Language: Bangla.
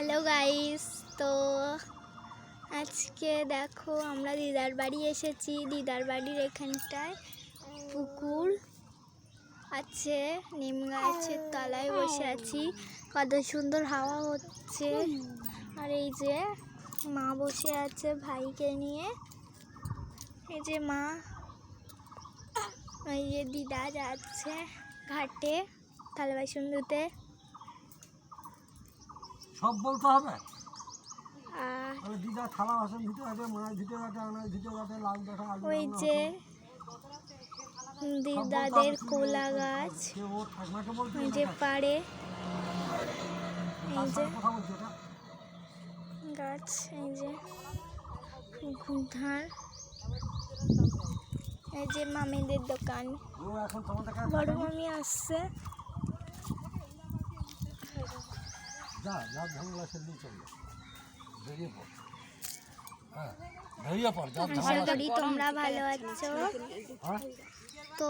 হ্যালো গাইস তো আজকে দেখো, আমরা দিদার বাড়ি এসেছি। দিদার বাড়ির এখানটায় পুকুর আছে, নিম গাছের তলায় বসে আছি। কত সুন্দর হাওয়া হচ্ছে। আর এই যে মা বসে আছে ভাইকে নিয়ে। এই যে মা এই যে দিদা যাচ্ছে ঘাটে থালা সব বলতে হবে? দিদা থালা বাসন ধুতে আছে মাছ ধুতে ধুতে লাল দেখা ওই যে দিদাদের কোলা গাছ। ওই যে পাড়ে। এই যে গাছ এই যে এই যে মামিদের দোকান। বড় মামি আসছে। যা যা ঝামেলা সেদিন চলবে বেরিয়ে পড়। হ্যাঁ বেরিয়ে পড় যা ঝামেলা তোমরা ভালো আছো? হ্যাঁ? তো